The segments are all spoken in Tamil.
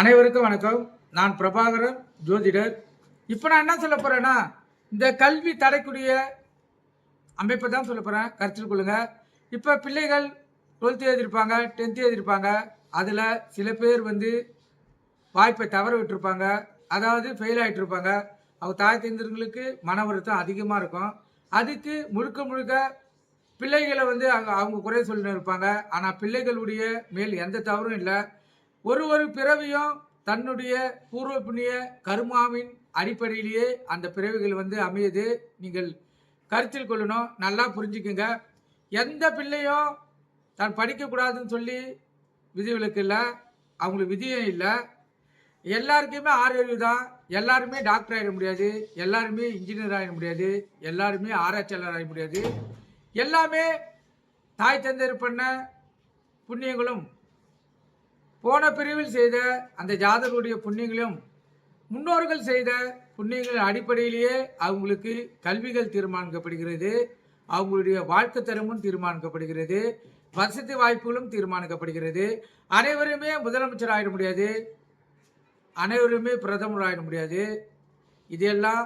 அனைவருக்கும் வணக்கம். நான் பிரபாகரன் ஜோதிடர். இப்போ நான் என்ன சொல்ல போகிறேன்னா இந்த கல்வி தடைக்கூடிய அமைப்பை தான் சொல்ல போகிறேன் கருத்தில் கொள்ளுங்க. இப்போ பிள்ளைகள் டுவெல்த்து எழுதியிருப்பாங்க டென்த்து எழுதியிருப்பாங்க அதில் சில பேர் வந்து வாய்ப்பை தவற விட்டுருப்பாங்க. அதாவது ஃபெயில் ஆகிட்டு இருப்பாங்க. அவங்க தாய் தந்தர்களுக்கு மன வருத்தம் அதிகமாக இருக்கும். அதுக்கு முழுக்க முழுக்க பிள்ளைகளை வந்து அவங்க அவங்க குறை சொல்லின்னு இருப்பாங்க. ஆனால் பிள்ளைகளுடைய மேல் எந்த தவறும் இல்லை. ஒரு ஒரு பிறவியும் தன்னுடைய பூர்வ புண்ணிய கருமாவின் அடிப்படையிலேயே அந்த பிறவிகள் வந்து அமையுது. நீங்கள் கருத்தில் கொள்ளணும் நல்லா புரிஞ்சுக்குங்க. எந்த பிள்ளையும் தான் படிக்கக்கூடாதுன்னு சொல்லி விதிவிலக்கு இல்லை. அவங்களுக்கு விதியும் இல்லை. எல்லாருக்குமே ஆரோக்கியம் தான். எல்லாருமே டாக்டர் ஆகிட முடியாது. எல்லாருமே இன்ஜினியர் ஆகிட முடியாது. எல்லாருமே ஆராய்ச்சியாளர் ஆகிட முடியாது. எல்லாமே தாய் தந்தையர் பண்ண புண்ணியங்களும் போன பிரிவில் செய்த அந்த ஜாதகருடைய புண்ணியங்களும் முன்னோர்கள் செய்த புண்ணியங்களின் அடிப்படையிலேயே அவங்களுக்கு கல்விகள் தீர்மானிக்கப்படுகிறது. அவங்களுடைய வாழ்க்கை தரமும் தீர்மானிக்கப்படுகிறது. வசதி வாய்ப்புகளும் தீர்மானிக்கப்படுகிறது. அனைவருமே முதலமைச்சர் ஆகிட முடியாது. அனைவருமே பிரதமர் ஆகிட முடியாது. இதெல்லாம்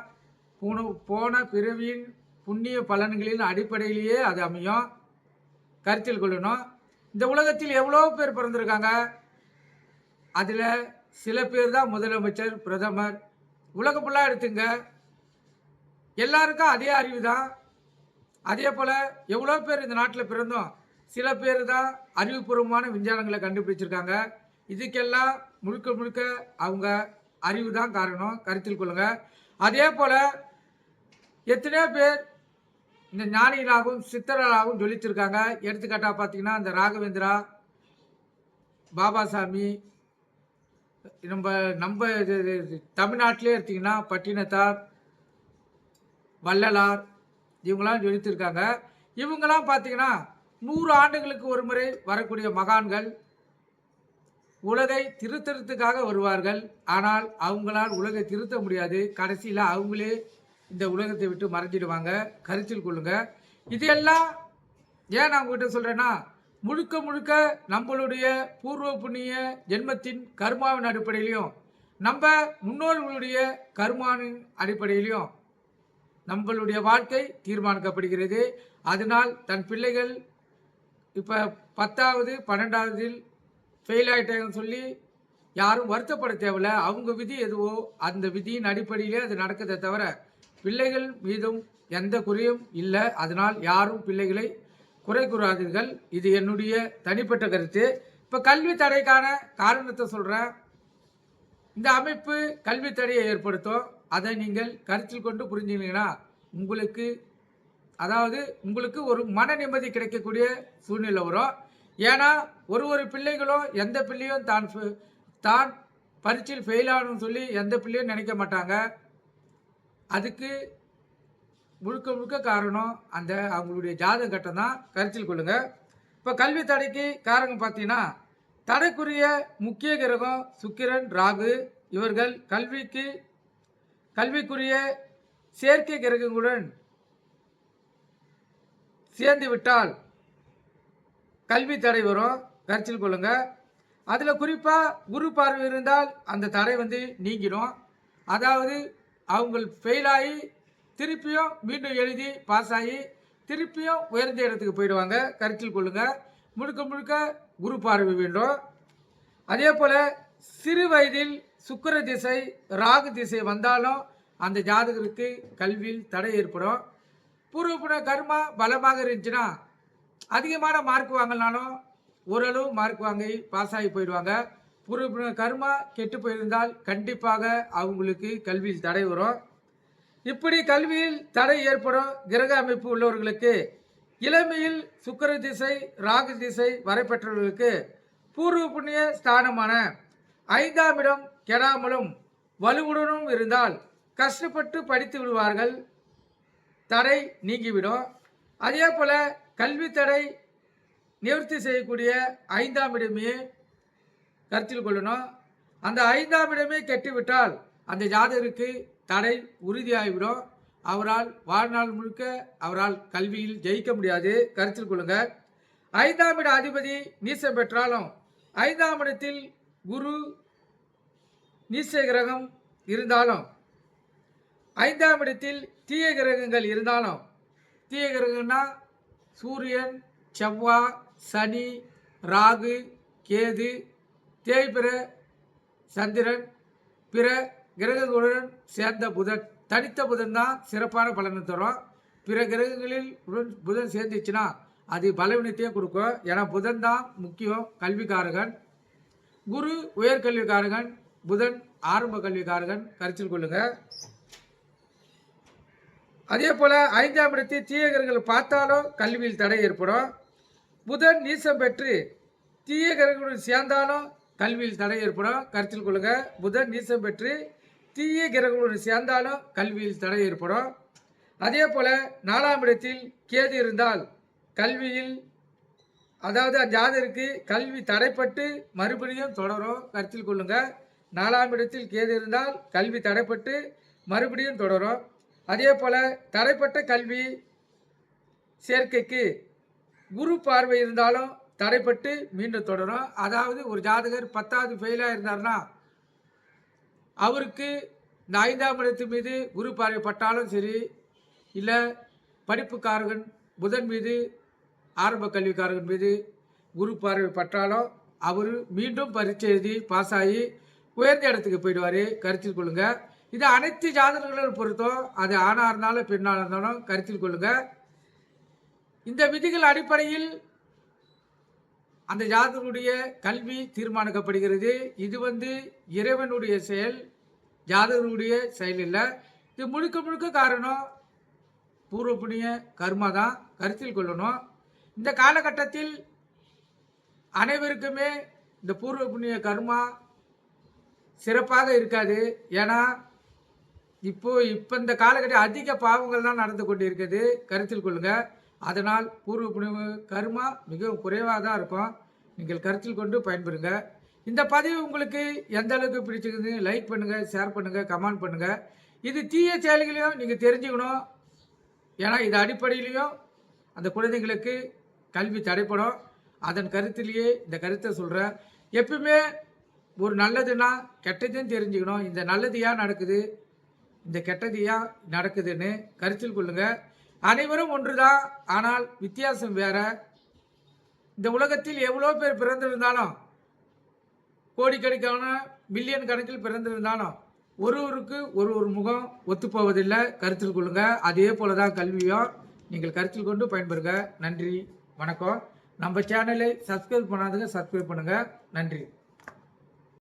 போன போன பிறவியின் புண்ணிய பலன்களின் அடிப்படையிலேயே அது அமையும். கருத்தில் கொள்ளணும். இந்த உலகத்தில் எவ்வளோ பேர் பிறந்திருக்காங்க? அதில் சில பேர் தான் முதலமைச்சர் பிரதமர். உலகம் ஃபுல்லாக எடுத்துங்க. எல்லாருக்கும் அதே அறிவு தான் அதே போல் எவ்வளோ பேர் இந்த நாட்டில் பிறந்தோம்? சில பேர் தான் அறிவுபூர்வமான விஞ்ஞானங்களை கண்டுபிடிச்சிருக்காங்க. இதுக்கெல்லாம் முழுக்க முழுக்க அவங்க அறிவு தான் காரணம். கருத்தில் கொள்ளுங்க. அதே போல் எத்தனையோ பேர் இந்த ஞானிகளாகவும் சித்தர்களாகவும் ஜொலித்திருக்காங்க எடுத்துக்காட்டாக பார்த்தீங்கன்னா இந்த ராகவேந்திரா பாபாசாமி நம்ம நம்ம இது- தமிழ்நாட்டிலே எடுத்திங்கன்னா பட்டினத்தார் வள்ளலார் இவங்களாம் ஜொலித்திருக்காங்க. இவங்களாம் பார்த்தீங்கன்னா நூறு ஆண்டுகளுக்கு ஒரு முறை வரக்கூடிய மகான்கள். உலகை திருத்தறதுக்காக வருவார்கள். ஆனால் அவங்களால் உலகை திருத்த முடியாது. கடைசியில் அவங்களே இந்த உலகத்தை விட்டு மறைஞ்சிடுவாங்க. கருத்தில் கொள்ளுங்க. இதெல்லாம் ஏன் நான் உங்ககிட்ட சொல்கிறேன்னா முழுக்க முழுக்க நம்மளுடைய பூர்வ புண்ணிய ஜென்மத்தின் கர்மாவின் அடிப்படையிலையும் நம்ம முன்னோர்களுடைய கர்மாவின் அடிப்படையிலையும் நம்மளுடைய வாழ்க்கை தீர்மானிக்கப்படுகிறது. அதனால் தன் பிள்ளைகள் இப்போ பத்தாவது பன்னெண்டாவதில் ஃபெயில் ஆகிட்டாங்கன்னு சொல்லி யாரும் வருத்தப்பட தேவையில்ல. அவங்க விதி எதுவோ அந்த விதியின் அடிப்படையிலே அது நடக்குதே தவிர பிள்ளைகள் மீதும் எந்த குறையும் இல்லை. அதனால் யாரும் பிள்ளைகளை குறை கூறாதீர்கள் இது என்னுடைய தனிப்பட்ட கருத்து. இப்போ கல்வி தடைக்கான காரணத்தை சொல்கிறேன் இந்த அமைப்பு கல்வி தடையை ஏற்படுத்தும். அதை நீங்கள் கருத்தில் கொண்டு புரிஞ்சுக்கிட்டீங்கன்னா உங்களுக்கு அதாவது உங்களுக்கு ஒரு மன நிம்மதி கிடைக்கக்கூடிய சூழ்நிலை வரும். ஏன்னா ஒரு ஒரு பிள்ளைகளும் எந்த பிள்ளையும் தான் ஃபெ- தான் பரீட்சையில் ஃபெயில் ஆகணும்னு சொல்லி எந்த பிள்ளையும் நினைக்க மாட்டாங்க. அதுக்கு முழுக்க முழுக்க காரணம் அந்த அவங்களுடைய ஜாதக கட்டம் தான். கருத்தில் கொள்ளுங்க. இப்போ கல்வி தடைக்கு காரணம் பார்த்தீங்கன்னா தடைக்குரிய முக்கிய கிரகம் சுக்கிரன் ராகு. இவர்கள் கல்விக்கு கல்விக்குரிய செயற்கை கிரகங்களுடன் சேர்ந்து விட்டால் கல்வி தடை வரும். கருத்தில் கொள்ளுங்க. அதில் குறிப்பாக குரு பார்வை இருந்தால் அந்த தடை வந்து நீங்கிடும். அதாவது அவங்க ஃபெயில் ஆகி திருப்பியும் மீண்டும் எழுதி பாஸ் ஆகி திருப்பியும் உயர்ந்த இடத்துக்கு போயிடுவாங்க. கருத்தில் கொள்ளுங்கள் முழுக்க முழுக்க குரு பார்வை வேண்டும். அதே போல் சிறு வயதில் சுக்கிர திசை ராகு திசை வந்தாலும் அந்த ஜாதகருக்கு கல்வியில் தடை ஏற்படும். பூர்வப்புற கர்மா பலமாக இருந்துச்சுன்னா அதிகமான மார்க் வாங்கினாலும் ஓரளவு மார்க் வாங்கி பாஸ் ஆகி போயிடுவாங்க. பூர்வப்புற கர்மா கெட்டு போயிருந்தால் கண்டிப்பாக அவங்களுக்கு கல்வியில் தடை வரும். இப்படி கல்வியில் தடை ஏற்படும் கிரக அமைப்பு உள்ளவர்களுக்கு இளமையில் சுக்கர திசை ராகு திசை வரைப்பெற்றவர்களுக்கு பூர்வ புண்ணிய ஸ்தானமான ஐந்தாம் இடம் கெடாமலும் வலுவுடனும் இருந்தால் கஷ்டப்பட்டு படித்து விடுவார்கள். தடை நீங்கிவிடும். அதே போல் கல்வி தடை நிவர்த்தி செய்யக்கூடிய ஐந்தாம் இடமே கருத்தில் கொள்ளணும். அந்த ஐந்தாம் இடமே கெட்டுவிட்டால் அந்த ஜாதகருக்கு தடை உறுதியாகிவிடும். அவரால் வாழ்நாள் முழுக்க அவரால் கல்வியில் ஜெயிக்க முடியாது. கருத்தில் கொள்ளுங்க. ஐந்தாம் இட அதிபதி நீசம் பெற்றாலும் ஐந்தாம் இடத்தில் குரு நீச கிரகம் இருந்தாலும் ஐந்தாம் இடத்தில் தீய கிரகங்கள் இருந்தாலும் தீய கிரகம்னா சூரியன் செவ்வாய் சனி ராகு கேது தேய்பிற சந்திரன் பிற கிரகங்களுடன் சேர்ந்த புதன் தனித்த புதன் தான் சிறப்பான பலனை தரும். பிற கிரகங்களில் உடன் புதன் சேர்ந்துச்சுன்னா அது பலவீனத்தையே கொடுக்கும். ஏன்னா புதன் தான் முக்கியம் கல்விக்காரகன். குரு உயர்கல்விக்காரகன் புதன் ஆரம்ப கல்விக்காரகன். கருத்தில் கொள்ளுங்க. அதே போல் ஐந்தாம் இடத்தை தீய கிரகங்கள் பார்த்தாலும் கல்வியில் தடை ஏற்படும். புதன் நீசம் பெற்று தீய கிரகங்களுடன் சேர்ந்தாலும் கல்வியில் தடை ஏற்படும். கருத்தில் கொள்ளுங்க. புதன் நீசம் பெற்று தீய கிரகங்களுடன் சேர்ந்தாலும் கல்வியில் தடை ஏற்படும். அதே போல் நாலாம் இடத்தில் கேது இருந்தால் கல்வியில் அதாவது அந்த ஜாதகருக்கு கல்வி தடைப்பட்டு மறுபடியும் தொடரும். கருத்தில் கொள்ளுங்க. நாலாம் இடத்தில் கேது இருந்தால் கல்வி தடைப்பட்டு மறுபடியும் தொடரும். அதே போல் தடைப்பட்ட கல்வி சேர்க்கைக்கு குரு பார்வை இருந்தாலும் தடைப்பட்டு மீண்டும் தொடரும். அதாவது ஒரு ஜாதகர் பத்தாவது ஃபெயிலாக இருந்தார்னா அவருக்கு இந்த ஐந்தாம் இடத்து மீது குரு பார்வை பட்டாலும் சரி இல்லை படிப்புக்காரகன் புதன் மீது ஆரம்ப கல்விக்காரர்கள் மீது குரு பார்வைப்பட்டாலும் பற்றாலும் அவர் மீண்டும் பரீட்சை எழுதி பாஸ் ஆகி உயர்ந்த இடத்துக்கு போயிடுவார். கருத்தில் கொள்ளுங்கள் இது அனைத்து ஜாதகங்களும் பொறுத்தும் அது ஆணாக இருந்தாலும் பெண்ணாக இருந்தாலும் கருத்தில் கொள்ளுங்கள் இந்த விதிகள் அடிப்படையில் அந்த ஜாதகருடைய கல்வி தீர்மானிக்கப்படுகிறது. இது வந்து இறைவனுடைய செயல் ஜாதகருடைய செயல் இல்லை. இது முழுக்க முழுக்க காரணம் பூர்வ புண்ணிய கர்மா தான். கருத்தில் கொள்ளணும். இந்த காலகட்டத்தில் அனைவருக்குமே இந்த பூர்வ புண்ணிய கர்மா சிறப்பாக இருக்காது. ஏன்னா இப்போ இப்போ இந்த காலகட்டம் அதிக பாவங்கள் தான் நடந்து கொண்டு இருக்குது கருத்தில் கொள்ளுங்கள் அதனால் பூர்வ புனிவு கர்மா மிகவும் குறைவாக தான் இருக்கும். நீங்கள் கருத்தில் கொண்டு பயன்பெறுங்க. இந்த பதிவு உங்களுக்கு எந்த அளவுக்கு பிடிச்சிருக்குது லைக் பண்ணுங்கள் ஷேர் பண்ணுங்கள் கமெண்ட் பண்ணுங்கள் இது தீய செயல்களையும் நீங்கள் தெரிஞ்சுக்கணும். ஏன்னா இது அடிப்படையிலையும் அந்த குழந்தைங்களுக்கு கல்வி தடைப்படும். அதன் கருத்திலேயே இந்த கருத்தை சொல்கிறேன் எப்பவுமே ஒரு நல்லதுன்னா கெட்டதையும் தெரிஞ்சுக்கணும். இந்த நல்லது ஏன் நடக்குது? இந்த கெட்டது ஏன் நடக்குதுன்னு கருத்தில் கொள்ளுங்கள் அனைவரும் ஒன்று தான் ஆனால் வித்தியாசம் வேற. இந்த உலகத்தில் எவ்வளோ பேர் பிறந்திருந்தாலும் கோடிக்கணக்கான மில்லியன் கணக்கில் பிறந்திருந்தாலும் ஒருவருக்கு ஒரு ஒரு முகம் ஒத்துப்போவதில்லை. கருத்தில் கொள்ளுங்க. அதே போல தான் கல்வியும். நீங்கள் கருத்தில் கொண்டு பயன்பெறுங்க. நன்றி. வணக்கம். நம்ம சேனலை சப்ஸ்கிரைப் பண்ணாதுங்க சப்ஸ்கிரைப் பண்ணுங்கள் நன்றி.